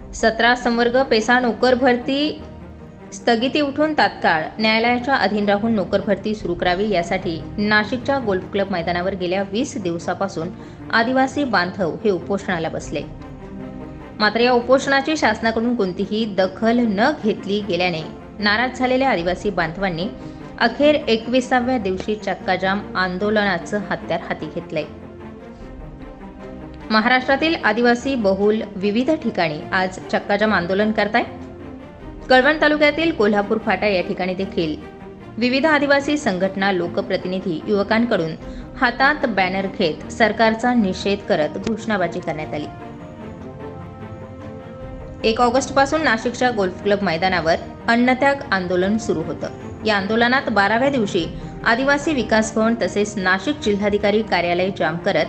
सतरा संवर्ग पेसा नोकर भरती स्थगिती उठून तात्काळ न्यायालयाच्या अधीन राहून नोकर भरती सुरू करावी यासाठी नाशिकच्या गोल्फ क्लब मैदानावर गेल्या वीस दिवसापासून आदिवासी बांधव हे उपोषणाला बसले. मात्र या उपोषणाची शासनाकडून कोणतीही दखल न घेतली गेल्याने नाराज झालेल्या आदिवासी बांधवांनी अखेर एकविसाव्या दिवशी चक्काजाम आंदोलनाचं हत्यार हाती घेतलंय. महाराष्ट्रातील आदिवासी बहुल विविध ठिकाणी आज चक्काजाम आंदोलन करताय. कळवण तालुक्यातील कोल्हापूर फाटा या ठिकाणी देखील विविध आदिवासी संघटना लोकप्रतिनिधी युवकांकडून हातात बॅनर घेत सरकारचा निषेध करत घोषणाबाजी करण्यात आली. एक ऑगस्टपासून नाशिकच्या गोल्फ क्लब मैदानावर अन्नत्याग आंदोलन सुरू होतं. या आंदोलनात बाराव्या दिवशी आदिवासी विकास भवन तसेच नाशिक जिल्हाधिकारी कार्यालय जाम करत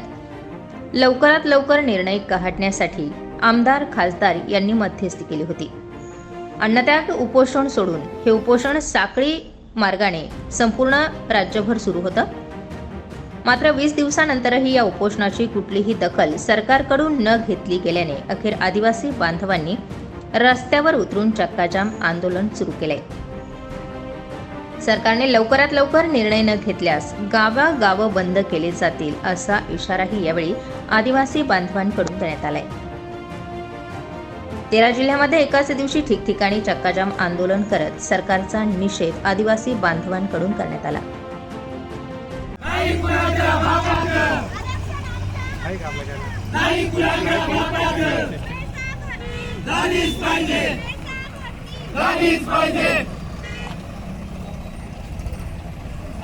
लवकरात लवकर निर्णय काढण्यासाठी आमदार खासदार यांनी मध्यस्थी केली होती. अन्नत्याग उपोषण सोडून हे उपोषण साखळी मार्गाने संपूर्ण राज्यभर सुरू होतं. मात्र वीस दिवसानंतरही या उपोषणाची कुठलीही दखल सरकारकडून न घेतली गेल्याने अखेर आदिवासी बांधवांनी रस्त्यावर उतरून चक्काजाम आंदोलन सुरू केलंय. सरकारने लवकरात लवकर निर्णय न घेतल्यास गावागावं बंद केले जातील असा इशाराही यावेळी आदिवासी बांधवांकडून देण्यात आलाय. तेरा जिल्ह्यामध्ये एकाच दिवशी ठिकठिकाणी चक्काजाम आंदोलन करत सरकारचा निषेध आदिवासी बांधवांकडून करण्यात आला.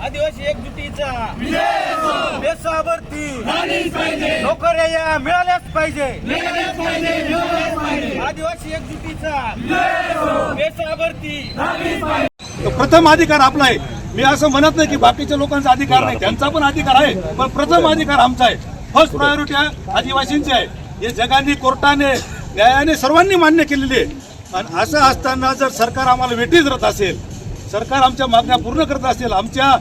आदिवासी एकजुटीचा. बेसावरती नोकऱ्या या मिळाल्याच पाहिजे आदिवासी एकजुटीचा. बेसावरती तर प्रथम अधिकार आपला आहे. मी असं म्हणत नाही की बाकीच्या लोकांचा अधिकार नाही. त्यांचा पण अधिकार आहे. पण प्रथम अधिकार आमचा आहे. फर्स्ट प्रायोरिटी आदिवासींची आहे. हे जगाने कोर्टाने न्यायाने सर्वांनी मान्य केलेली आहे. आणि असं असताना जर सरकार आम्हाला वेटीच धरत असेल सरकार आमच्या मागण्या पूर्ण करत असेल आमच्या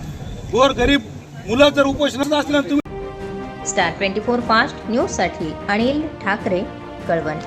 गोर गरीब मुलं जर उपोषणात असलं तुम्ही स्टार ट्वेंटी फोर फास्ट न्यूजसाठी अनिल ठाकरे कळवण.